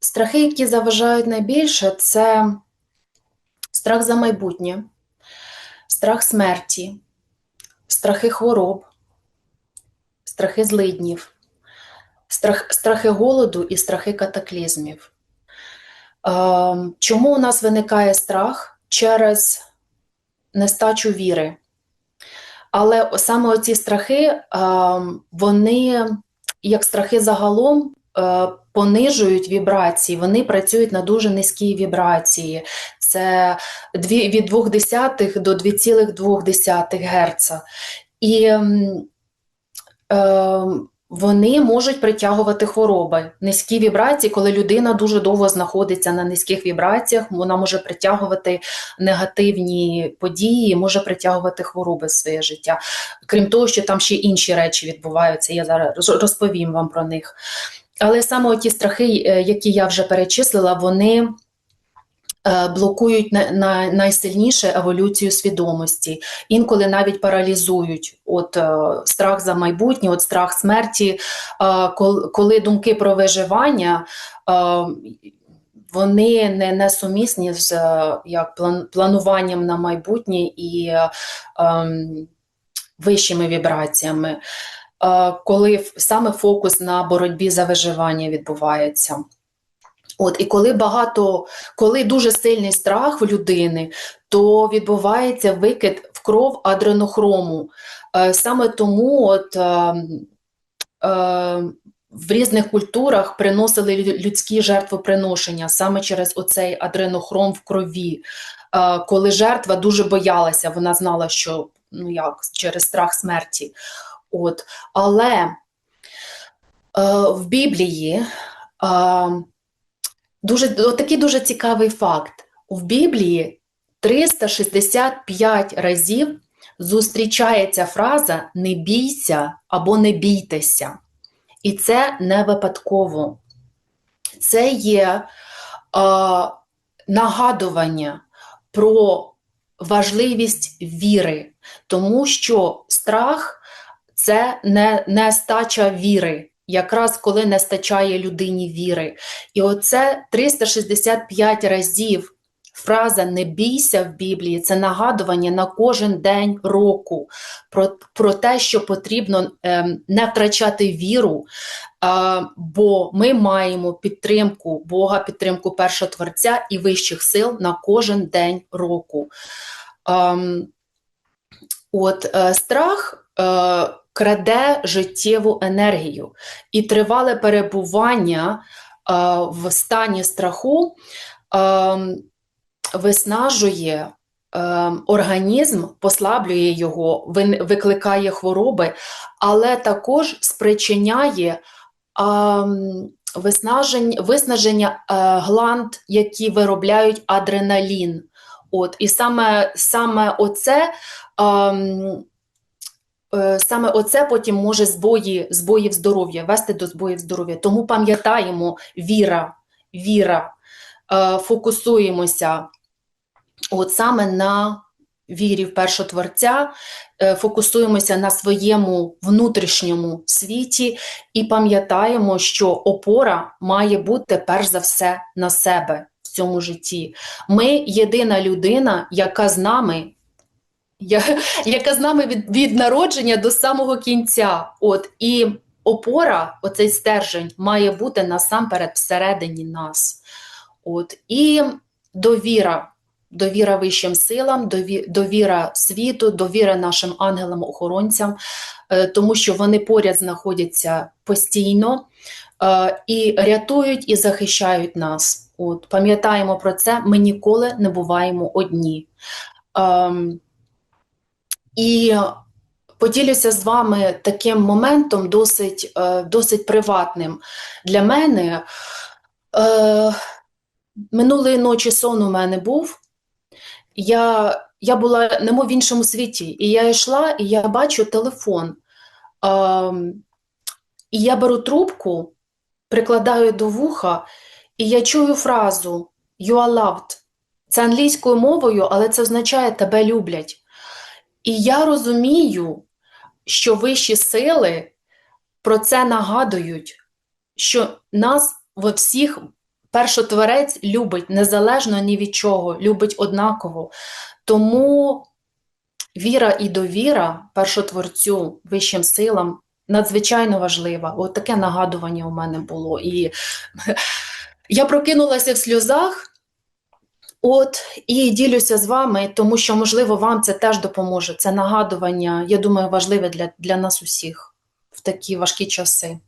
Страхи, які заважають найбільше, це страх за майбутнє, страх смерті, страхи хвороб, страхи злиднів, страх, страхи голоду і страхи катаклізмів. Ем, Чому у нас виникає страх? Через нестачу віри. Але саме оці страхи, ем, вони, як страхи загалом, е, понижують вібрації, вони працюють на дуже низькій вібрації. Це від 0,2 до 2,2 Гц. І ем, вони можуть притягувати хвороби. Низькі вібрації, коли людина дуже довго знаходиться на низьких вібраціях, вона може притягувати негативні події, може притягувати хвороби в своє життя. Крім того, що там ще інші речі відбуваються, я зараз розповім вам про них. Але саме ті страхи, е, які я вже перечислила, вони е, блокують на, на, найсильніше еволюцію свідомості, інколи навіть паралізують. От е, страх за майбутнє, от страх смерті, коли думки про виживання. вони не, не сумісні з як план, плануванням на майбутнє і ем, вищими вібраціями, коли саме фокус на боротьбі за виживання відбувається. От, і коли багато, коли дуже сильний страх в людини, то відбувається викид в кров адренохрому. Е, Саме тому от, е, е, в різних культурах приносили лю- людські жертвоприношення саме через оцей адренохром в крові. Е, Коли жертва дуже боялася, вона знала, що ну як через страх смерті. От. Але е, в Біблії е, дуже такий дуже цікавий факт. В Біблії 365 разів зустрічається фраза не бійся або не бійтеся. І це не випадково. Це є е, нагадування про важливість віри, тому що страх це не, нестача віри, якраз коли не стачає людині віри. І оце 365 разів фраза не бійся в Біблії це нагадування на кожен день року про, про те, що потрібно ем, не втрачати віру, а, бо ми маємо підтримку Бога, підтримку першого творця і вищих сил на кожен день року. Ем, От е, страх е, краде життєву енергію, і тривале перебування е, в стані страху е, виснажує е, організм, послаблює його, викликає хвороби, але також спричиняє ем, виснаження, е, гланд, які виробляють адреналін. От, і саме, саме оце. Е, Саме оце потім може збої, збоїв здоров'я, вести до збоїв здоров'я. Тому пам'ятаємо віра, віра, е, фокусуємося от саме на вірі в першого творця, е, фокусуємося на своєму внутрішньому світі і пам'ятаємо, що опора має бути перш за все на себе в цьому житті. Ми єдина людина, яка з нами. Яка з нами від, від народження до самого кінця. От і опора, оцей стержень, має бути насамперед всередині нас. От і довіра, довіра вищим силам, довіра світу, довіра нашим ангелам-охоронцям, е, тому що вони поряд знаходяться постійно е, і рятують і захищають нас. От пам'ятаємо про це, ми ніколи не буваємо одні. І поділюся з вами таким моментом, досить, е, досить приватним. Для мене е, минулої ночі сон у мене був. Я, я була немов в іншому світі, і я йшла, і я бачу телефон. Ем, і я беру трубку, прикладаю до вуха, і я чую фразу You are loved. Це англійською мовою, але це означає тебе люблять. І я розумію, що вищі сили про це нагадують, що нас во всіх першотворець любить незалежно ні від чого, любить однаково. Тому віра і довіра першотворцю, вищим силам надзвичайно важлива. От нагадування у мене було. І я прокинулася в сльозах. От і ділюся з вами, тому що, можливо, вам це теж допоможе. Це нагадування, я думаю, важливе для, для нас усіх в такі важкі часи.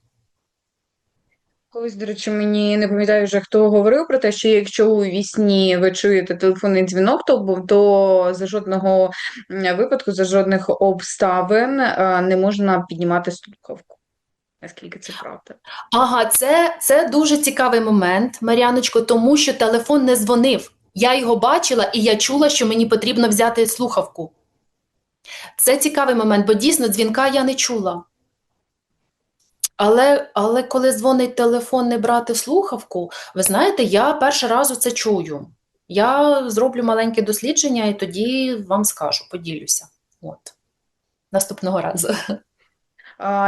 Колись, до речі, мені не пам'ятаю вже, хто говорив про те, що якщо у вісні ви чуєте телефонний дзвінок, то, то за жодного випадку, за жодних обставин е, не можна піднімати слухавку. Наскільки це правда? Ага, це, це дуже цікавий момент, Мар'яночко, тому що телефон не дзвонив. Я його бачила і я чула, що мені потрібно взяти слухавку. Це цікавий момент, бо дійсно дзвінка я не чула. Але, але коли дзвонить телефон, не брати слухавку, ви знаєте, я перший раз це чую. Я зроблю маленьке дослідження і тоді вам скажу, поділюся. От. Наступного разу.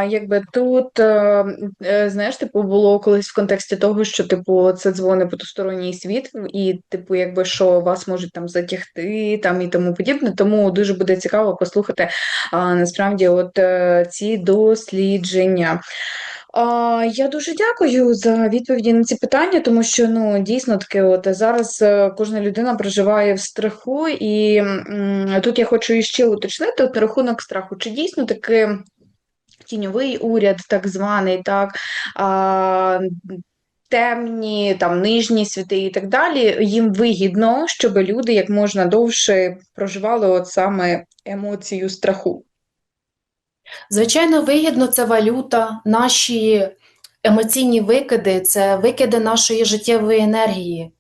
Якби тут, е, е, знаєш, типу, було колись в контексті того, що, типу, це дзвони потусторонній світ, і, типу, якби, що вас можуть там затягти, там і тому подібне. Тому дуже буде цікаво послухати, насправді, от е, ці дослідження. Я дуже дякую за відповіді на ці питання, тому що, ну, дійсно таке, от зараз кожна людина проживає в страху, і тут я хочу іще уточнити на рахунок страху. Чи дійсно таки тіньовий уряд, так званий, так, а, темні, там, нижні світи і так далі, їм вигідно, щоб люди як можна довше проживали от саме емоцію страху. Звичайно, вигідно це валюта, наші емоційні викиди, це викиди нашої життєвої енергії.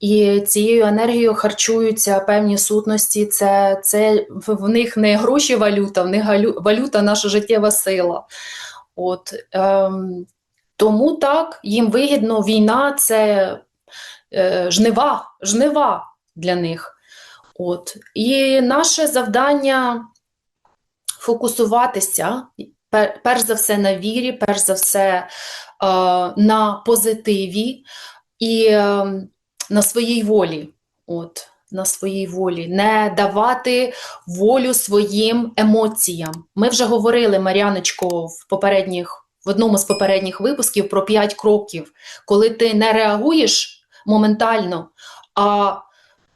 І цією енергією харчуються певні сутності. Це, це в них не гроші валюта, в них валюта наша життєва сила. От, ем, тому так, їм вигідно, війна це е, жнива, жнива для них. От. І наше завдання фокусуватися, пер- перш за все, на вірі, перш за все, е, на позитиві і е, на своїй волі. От, на своїй волі, не давати волю своїм емоціям. Ми вже говорили, Мар'яночко, в попередніх, в одному з попередніх випусків про 5 кроків, коли ти не реагуєш моментально, а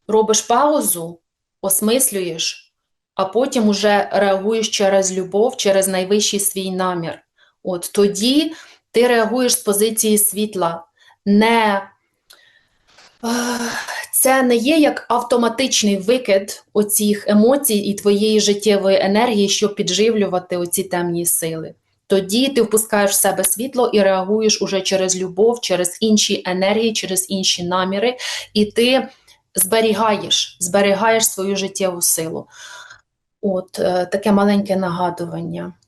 робиш паузу, осмислюєш, а потім уже реагуєш через любов, через найвищий свій намір. От тоді ти реагуєш з позиції світла. Не, це не є як автоматичний викид оцих емоцій і твоєї життєвої енергії, щоб підживлювати оці темні сили. Тоді ти впускаєш в себе світло і реагуєш уже через любов, через інші енергії, через інші наміри, і ти зберігаєш, зберігаєш свою життєву силу. От е, таке маленьке нагадування.